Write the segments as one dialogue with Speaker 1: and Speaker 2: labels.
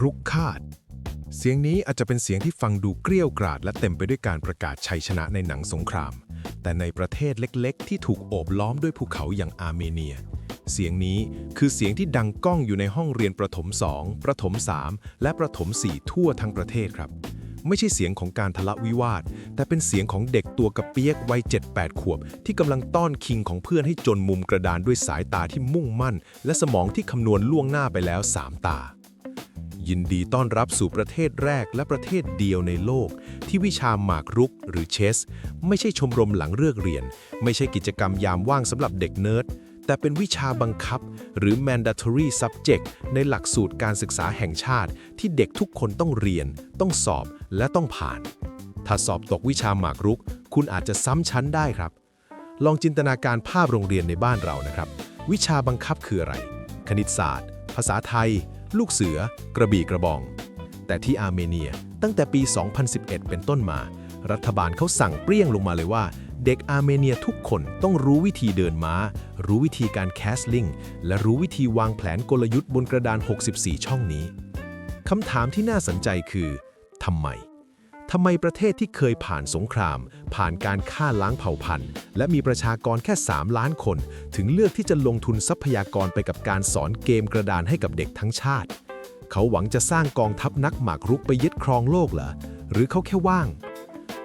Speaker 1: รุกคาด เสียงนี้อาจจะเป็นเสียงที่ฟังดูเกรี้ยวกราด และเต็มไปด้วยการประกาศชัยชนะในหนังสงคราม แต่ในประเทศเล็กๆ ที่ถูกโอบล้อมด้วยภูเขาอย่างอาร์เมเนีย เสียงนี้คือเสียงที่ดังก้องอยู่ในห้องเรียนประถม 2 ประถม 3 และประถม 4 ทั่วทั้งประเทศครับ ไม่ใช่เสียงของการทะเลาะวิวาท แต่เป็นเสียงของเด็กตัวกระเปียกวัย7-8 ขวบ ที่กำลังต้อนคิงของเพื่อนให้จนมุมกระดานด้วยสายตาที่มุ่งมั่น และสมองที่คำนวณล่วงหน้าไปแล้ว 3 ตา ยินดีต้อนรับสู่ประเทศแรกและประเทศเดียวในโลก ที่วิชาหมากรุกหรือเชส ไม่ใช่ชมรมหลังเลิกเรียน ไม่ใช่กิจกรรมยามว่างสำหรับเด็กเนิร์ดแต่เป็นวิชาบังคับ หรือ mandatory subject ในหลักสูตรการศึกษาแห่งชาติ ที่เด็กทุกคนต้องเรียน ต้องสอบและต้องผ่าน ถ้าสอบตกวิชาหมากรุก คุณอาจจะซ้ำชั้นได้ครับ ลองจินตนาการภาพโรงเรียนในบ้านเรานะครับ วิชาบังคับคืออะไร คณิตศาสตร์ ภาษาไทย ลูกเสือ กระบี่กระบอง แต่ที่อาร์เมเนียตั้งแต่ปี 2011 เป็นต้นมา รัฐบาลเขาสั่งเปรี้ยงลงมาเลยว่า เด็กอาร์เมเนียทุกคนต้องรู้วิธีเดินม้า รู้วิธีการแคสลิงและรู้วิธีวางแผนกลยุทธ์บนกระดาน 64 ช่องนี้คำถามที่น่าสนใจคือทำไม ทำไมประเทศที่เคยผ่านสงคราม ผ่านการฆ่าล้างเผ่าพันธุ์ และมีประชากรแค่ 3 ล้านคน ถึงเลือกที่จะลงทุนทรัพยากรไปกับการสอนเกมกระดานให้กับเด็กทั้งชาติ เขาหวังจะสร้างกองทัพนักหมากรุกไปยึดครองโลกเหรอ หรือเขาแค่ว่าง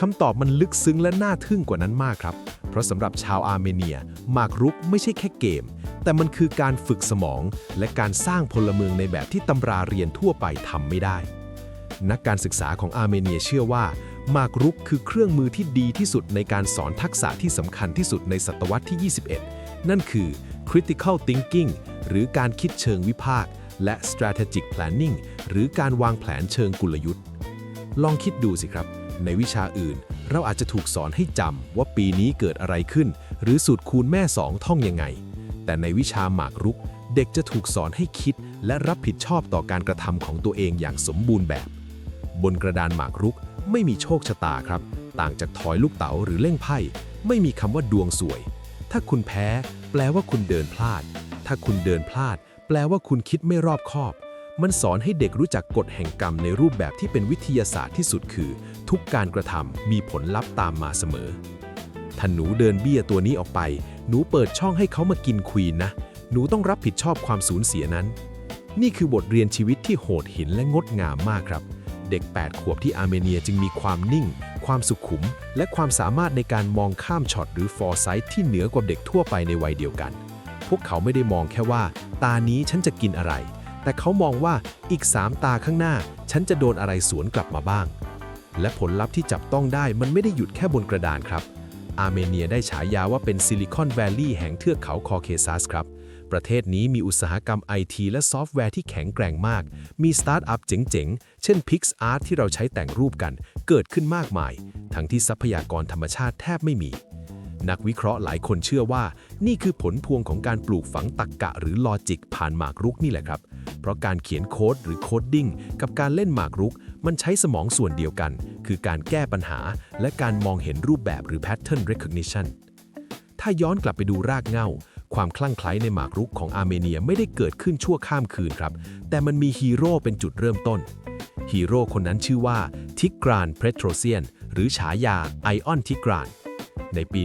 Speaker 1: คำตอบมันลึกซึ้งและน่าทึ่งกว่านั้นมากครับ เพราะสำหรับชาวอาร์เมเนียหมากรุกไม่ใช่แค่เกม แต่มันคือการฝึกสมอง และการสร้างพลเมืองในแบบที่ตำราเรียนทั่วไปทำไม่ได้ นักการศึกษาของอาร์เมเนียเชื่อว่า มากรุกคือเครื่องมือที่ดีที่สุดในการสอนทักษะที่สำคัญที่สุดในศตวรรษที่ 21 นั่นคือ critical thinking หรือการคิดเชิงวิพากษ์และ strategic planning หรือการวางแผนเชิงกลยุทธ์ ลองคิดดูสิครับ ในวิชาอื่น เราอาจจะถูกสอนให้จำว่าปีนี้เกิดอะไรขึ้น หรือสูตรคูณแม่สองท่องยังไง แต่ในวิชาหมากรุก เด็กจะถูกสอนให้คิดและรับผิดชอบต่อการกระทำของตัวเองอย่างสมบูรณ์แบบ บนกระดานหมากรุก ไม่มีโชคชะตาครับ ต่างจากถอยลูกเต๋าหรือเล่งไพ่ ไม่มีคำว่าดวงสวย ถ้าคุณแพ้ แปลว่าคุณเดินพลาด ถ้าคุณเดินพลาด แปลว่าคุณคิดไม่รอบคอบ มันสอนให้เด็กรู้จักกฎแห่งกรรมในรูปแบบที่เป็นวิทยาศาสตร์ที่สุดคือ ทุกการกระทำมีผลลัพธ์ตามมาเสมอถ้าหนูเดินเบี้ยตัวนี้ออกไป หนูเปิดช่องให้เขามากินควีนนะ หนูต้องรับผิดชอบความสูญเสียนั้น นี่คือบทเรียนชีวิตที่โหดหินและงดงามมากครับ เด็ก 8 ขวบที่อาร์เมเนียจึงมีความนิ่ง ความสุขุม และความสามารถในการมองข้ามช็อตหรือฟอร์ไซต์ที่เหนือกว่าเด็กทั่วไปในวัยเดียวกัน พวกเขาไม่ได้มองแค่ว่า ตานี้ฉันจะกินอะไร แต่เขามองว่าอีก 3 ตาข้างหน้า ฉันจะโดนอะไรสวนกลับมาบ้าง และผลลัพธ์ที่จับต้องได้มันไม่ได้หยุดแค่บนกระดานครับ อาร์เมเนียได้ฉายาว่าเป็นซิลิคอนแวลลีย์แห่งเทือกเขาคอเคซัสครับประเทศนี้มีอุตสาหกรรมไอทีและซอฟต์แวร์ที่แข็งแกร่งมาก มีสตาร์ทอัพเจ๋งๆ เช่น PixArt ที่เราใช้แต่งรูปกันเกิดขึ้นมากมาย ทั้งที่ทรัพยากรธรรมชาติแทบไม่มี นักวิเคราะห์หลายคนเชื่อว่า นี่คือผลพวงของการปลูกฝังตรรกกะหรือลอจิกผ่านหมากรุกนี่แหละครับ เพราะการเขียนโค้ดหรือโคดดิ้งกับการเล่นหมากรุก มันใช้สมองส่วนเดียวกัน คือการแก้ปัญหา และการมองเห็นรูปแบบหรือ pattern recognition ถ้าย้อนกลับไปดูรากเหง้า ความคลั่งไคล้ในหมากรุกของอาร์เมเนียไม่ได้เกิดขึ้นชั่วข้ามคืนครับ แต่มันมีฮีโร่เป็นจุดเริ่มต้น ฮีโร่คนนั้นชื่อว่าทิกรานเพโตรเซียน หรือฉายาไอออนทิกราน ในปี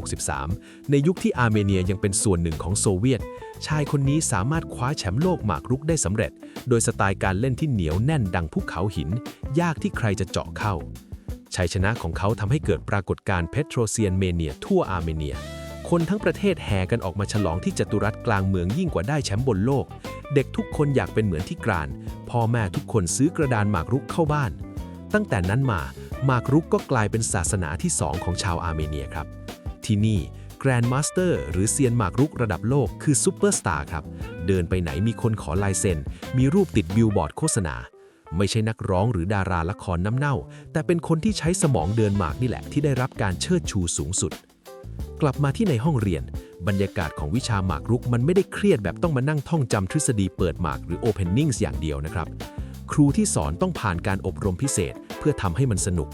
Speaker 1: 1963 ในยุคที่อาร์เมเนียยังเป็นส่วนหนึ่งของโซเวียต ชายคนนี้สามารถคว้าแชมป์โลกหมากรุกได้สำเร็จ โดยสไตล์การเล่นที่เหนียวแน่นดังภูเขาหิน ยากที่ใครจะเจาะเข้าชัยชนะของเขาทำให้เกิดปรากฏการณ์เพโตรเซียนเมเนียทั่วอาร์เมเนีย คนทั้งประเทศแห่กันออกมาฉลองที่จัตุรัสกลางเมืองยิ่งกว่าได้แชมป์บนโลก เด็กทุกคนอยากเป็นเหมือนที่กราน พ่อแม่ทุกคนซื้อกระดานหมากรุกเข้าบ้าน ตั้งแต่นั้นมาหมากรุกก็กลายเป็นศาสนาที่สองของชาวอาร์เมเนียครับ ที่นี่แกรนด์มาสเตอร์หรือเซียนหมากรุกระดับโลกคือซูเปอร์สตาร์ครับ เดินไปไหนมีคนขอลายเซ็น มีรูปติดบิลบอร์ดโฆษณา ไม่ใช่นักร้องหรือดาราละครน้ำเน่า แต่เป็นคนที่ใช้สมองเดินหมากนี่แหละที่ได้รับการเชิดชูสูงสุด กลับมาที่ในห้องเรียน บรรยากาศของวิชาหมากรุกมันไม่ได้เครียดแบบต้องมานั่งท่องจำทฤษฎีเปิดหมากหรือ Openings อย่างเดียวนะครับ ครูที่สอนต้องผ่านการอบรมพิเศษ เพื่อทำให้มันสนุก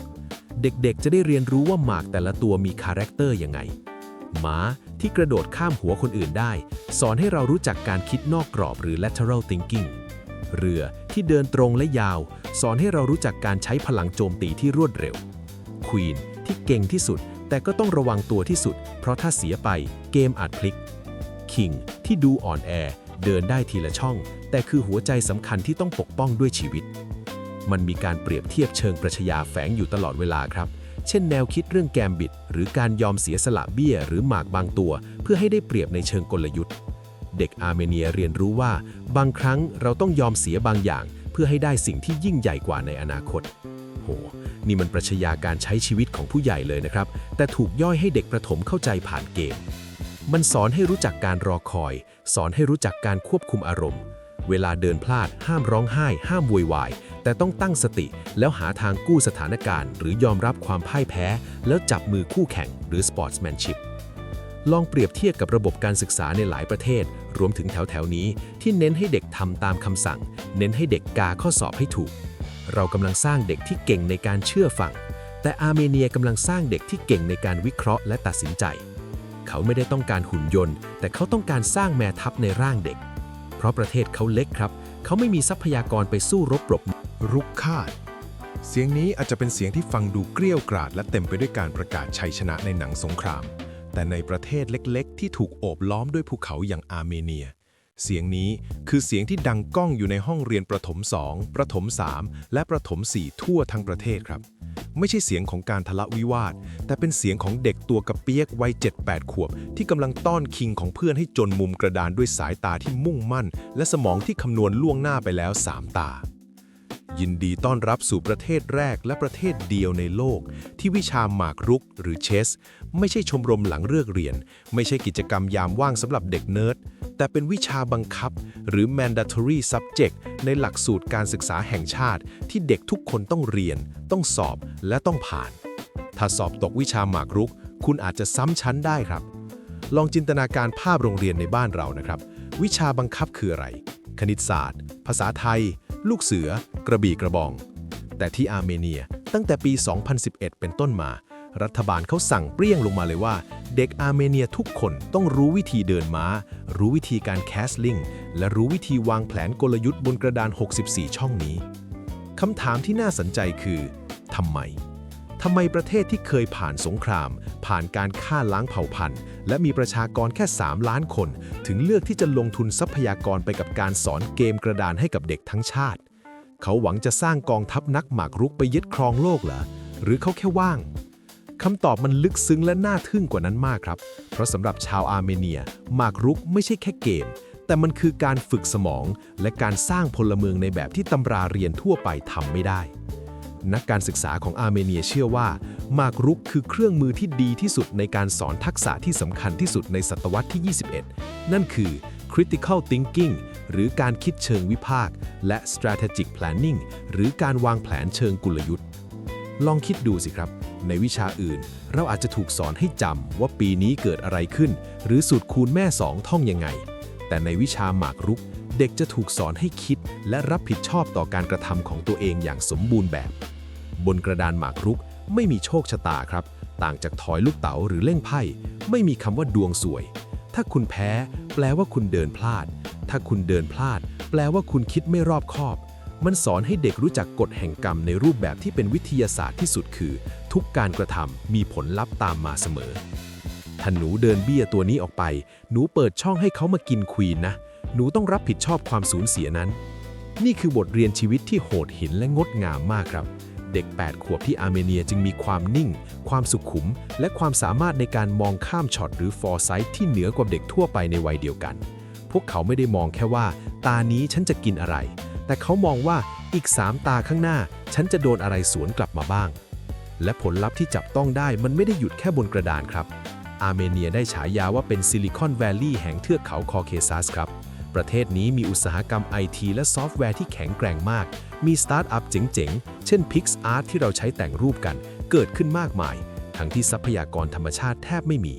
Speaker 1: เด็กๆ จะได้เรียนรู้ว่าหมากแต่ละตัวมีคาแรคเตอร์ยังไงหมาที่กระโดดข้ามหัวคนอื่นได้ สอนให้เรารู้จักการคิดนอกกรอบหรือ lateral thinking เรือ
Speaker 2: ที่เดินตรงและยาว สอนให้เรารู้จักการใช้พลังโจมตีที่รวดเร็วควีนที่เก่งที่สุด แต่ก็ต้องระวังตัวที่สุด เพราะถ้าเสียไปเกมอาจพลิก คิงที่ดูอ่อนแอ เดินได้ทีละช่อง แต่คือหัวใจสำคัญที่ต้องปกป้องด้วยชีวิต มันมีการเปรียบเทียบเชิงปรัชญาแฝงอยู่ตลอดเวลาครับ เช่นแนวคิดเรื่องแกมบิด หรือการยอมเสียสละเบี้ย หรือหมากบางตัว เพื่อให้ได้เปรียบในเชิงกลยุทธ์ เด็กอาร์เมเนียเรียนรู้ว่า บางครั้งเราต้องยอมเสียบางอย่าง เพื่อให้ได้สิ่งที่ยิ่งใหญ่กว่าในอนาคต โห นี่มันปรัชญาการใช้ชีวิตของผู้ใหญ่เลยนะครับ แต่ถูกย่อยให้เด็กประถมเข้าใจผ่านเกม มันสอนให้รู้จักการรอคอย สอนให้รู้จักการควบคุมอารมณ์ เวลาเดินพลาด ห้ามร้องไห้ ห้ามโวยวาย แต่ต้องตั้งสติ แล้วหาทางกู้สถานการณ์ หรือยอมรับความพ่ายแพ้ แล้วจับมือคู่แข่ง หรือ sportsmanship ลองเปรียบเทียบกับระบบการศึกษาในหลายประเทศ รวมถึงแถวๆนี้ที่เน้นให้เด็กทำตามคำสั่ง เน้นให้เด็กกาข้อสอบให้ถูก เรากำลังสร้างเด็กที่เก่งในการเชื่อฟัง แต่อาร์เมเนียกำลังสร้างเด็กที่เก่งในการวิเคราะห์และตัดสินใจ เขาไม่ได้ต้องการหุ่นยนต์ แต่เขาต้องการสร้างแม่ทัพในร่างเด็ก เพราะประเทศเขาเล็กครับ เขาไม่มีทรัพยากรไปสู้รบปรบ
Speaker 1: รุกคาดเสียงนี้อาจจะเป็นเสียงที่ฟังดูเกรี้ยวกราด และเต็มไปด้วยการประกาศชัยชนะในหนังสงคราม แต่ในประเทศเล็กๆ ที่ถูกโอบล้อมด้วยภูเขาอย่างอาร์เมเนีย เสียงนี้คือเสียงที่ดังก้องอยู่ในห้องเรียนประถม 2 ประถม 3 และประถม 4 ทั่วทั้งประเทศครับ ไม่ใช่เสียงของการทะเลาะวิวาท แต่เป็นเสียงของเด็กตัวกระเปียกวัย 7-8 ขวบ ที่กำลังต้อนคิงของเพื่อนให้จนมุมกระดานด้วยสายตาที่มุ่งมั่น และสมองที่คำนวณล่วงหน้าไปแล้ว 3 ตายินดีต้อนรับสู่ประเทศแรกและประเทศเดียวในโลก ที่วิชาหมากรุกหรือเชส ไม่ใช่ชมรมหลังเลิกเรียน ไม่ใช่กิจกรรมยามว่างสำหรับเด็กเนิร์ด แต่เป็นวิชาบังคับ หรือ mandatory subject ในหลักสูตรการศึกษาแห่งชาติ ที่เด็กทุกคนต้องเรียน ต้องสอบและต้องผ่าน ถ้าสอบตกวิชาหมากรุก คุณอาจจะซ้ำชั้นได้ครับ ลองจินตนาการภาพโรงเรียนในบ้านเรานะครับ วิชาบังคับคืออะไร คณิตศาสตร์ ภาษาไทย ลูกเสือ กระบี่กระบอง แต่ที่อาร์เมเนียตั้งแต่ปี 2011 เป็นต้นมา รัฐบาลเขาสั่งเปรี้ยงลงมาเลยว่า ด็กอาร์เมเนียทุกคนต้องรู้วิธีเดินม้า รู้วิธีการแคสลิงและรู้วิธีวางแผนกลยุทธ์บนกระดาน 64 ช่องนี้ คำถามที่น่าสนใจคือทำไมทำไมประเทศที่เคยผ่านสงคราม ผ่านการฆ่าล้างเผ่าพันธุ์ และมีประชากรแค่ 3 ล้านคน ถึงเลือกที่จะลงทุนทรัพยากรไปกับการสอนเกมกระดานให้กับเด็กทั้งชาติ เขาหวังจะสร้างกองทัพนักหมากรุกไปยึดครองโลกเหรอหรือเขาแค่ว่าง คำตอบมันลึกซึ้งและน่าทึ่งกว่านั้นมากครับ เพราะสำหรับชาวอาร์เมเนียหมากรุกไม่ใช่แค่เกม แต่มันคือการฝึกสมอง และการสร้างพลเมืองในแบบที่ตำราเรียนทั่วไปทำไม่ได้ นักการศึกษาของอาร์เมเนียเชื่อว่าหมากรุกคือเครื่องมือที่ดีที่สุดในการสอนทักษะที่สำคัญที่สุดในศตวรรษที่ 21 นั่นคือ critical thinking หรือการคิดเชิงวิพากษ์และ strategic planning หรือการวางแผนเชิงกลยุทธ์ ลองคิดดูสิครับ ในวิชาอื่น เราอาจจะถูกสอนให้จำว่าปีนี้เกิดอะไรขึ้น หรือสูตรคูณแม่สองท่องยังไง แต่ในวิชาหมากรุก เด็กจะถูกสอนให้คิด และรับผิดชอบต่อการกระทำของตัวเองอย่างสมบูรณ์แบบ บนกระดานหมากรุกไม่มีโชคชะตาครับ ต่างจากถอยลูกเต๋าหรือเล่งไพ่ ไม่มีคำว่าดวงสวย ถ้าคุณแพ้ แปลว่าคุณเดินพลาด ถ้าคุณเดินพลาด แปลว่าคุณคิดไม่รอบคอบ มันสอนให้เด็กรู้จักกฎแห่งกรรมในรูปแบบที่เป็นวิทยาศาสตร์ที่สุดคือ ทุกการกระทำมีผลลัพธ์ตามมาเสมอถ้าหนูเดินเบี้ยตัวนี้ออกไป หนูเปิดช่องให้เขามากินควีนนะ หนูต้องรับผิดชอบความสูญเสียนั้น นี่คือบทเรียนชีวิตที่โหดหินและงดงามมากครับ เด็ก 8 ขวบที่อาร์เมเนียจึงมีความนิ่ง ความสุขุม และความสามารถในการมองข้ามช็อตหรือฟอร์ไซต์ที่เหนือกว่าเด็กทั่วไปในวัยเดียวกัน พวกเขาไม่ได้มองแค่ว่า ตานี้ฉันจะกินอะไร แต่เขามองว่าอีก3ตาข้างหน้า ฉันจะโดนอะไรสวนกลับมาบ้าง และผลลัพธ์ที่จับต้องได้มันไม่ได้หยุดแค่บนกระดานครับ อาร์เมเนียได้ฉายาว่าเป็นซิลิคอนแวลลีย์แห่งเทือกเขาคอเคซัสครับ ประเทศนี้มีอุตสาหกรรมไอทีและซอฟต์แวร์ที่แข็งแกร่งมาก มีสตาร์ทอัพเจ๋งๆ เช่น PixArt ที่เราใช้แต่งรูปกัน เกิดขึ้นมากมาย ทั้งที่ทรัพยากรธรรมชาติแทบไม่มี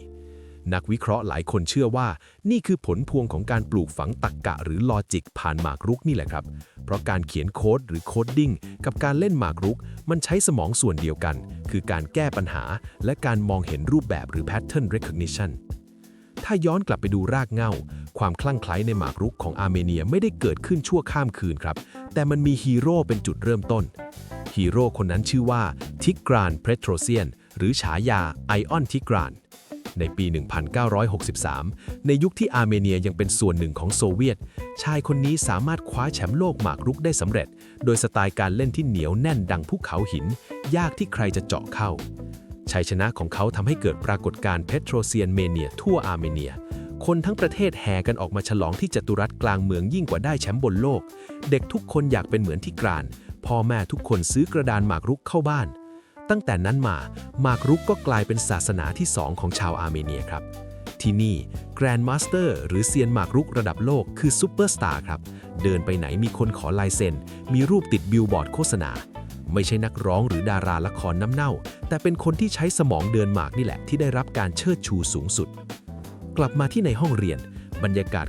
Speaker 1: นักวิเคราะห์หลายคนเชื่อว่า นี่คือผลพวงของการปลูกฝังตรรกกะหรือลอจิกผ่านหมากรุกนี่แหละครับ เพราะการเขียนโค้ดหรือโคดดิ้งกับการเล่นหมากรุก มันใช้สมองส่วนเดียวกัน คือการแก้ปัญหา และการมองเห็นรูปแบบหรือ pattern recognition
Speaker 2: ถ้าย้อนกลับไปดูรากเง้า ความคลั่งไคล้ในหมากรุกของอาร์เมเนียไม่ได้เกิดขึ้นชั่วข้ามคืนครับ แต่มันมีฮีโร่เป็นจุดเริ่มต้น ฮีโร่คนนั้นชื่อว่าทิกรานเพโทรเซียน หรือฉายาไอออนทิกราน ในปี 1963 ในยุคที่อาร์เมเนียยังเป็นส่วนหนึ่งของโซเวียต ชายคนนี้สามารถคว้าแชมป์โลกหมากรุกได้สำเร็จ โดยสไตล์การเล่นที่เหนียวแน่นดังภูเขาหิน ยากที่ใครจะเจาะเข้า ชัยชนะของเขาทำให้เกิดปรากฏการณ์เพโทรเซียนเมเนียทั่วอาร์เมเนียคนทั้งประเทศแห่กันออกมาฉลองที่จัตุรัสกลางเมืองยิ่งกว่าได้แชมป์บนโลก เด็กทุกคนอยากเป็นเหมือนที่กราน พ่อแม่ทุกคนซื้อกระดานหมากรุกเข้าบ้าน ตั้งแต่นั้นมา มากรุกก็กลายเป็นศาสนาที่สองของชาวอาร์เมเนียครับ ที่นี่แกรนด์มาสเตอร์หรือเซียนหมากรุกระดับโลกคือซูเปอร์สตาร์ครับ เดินไปไหนมีคนขอลายเซ็น มีรูปติดบิลบอร์ดโฆษณา ไม่ใช่นักร้องหรือดาราละครน้ำเน่า แต่เป็นคนที่ใช้สมองเดินหมากนี่แหละที่ได้รับการเชิดชูสูงสุด กลับมาที่ในห้องเรียน บรรยากาศ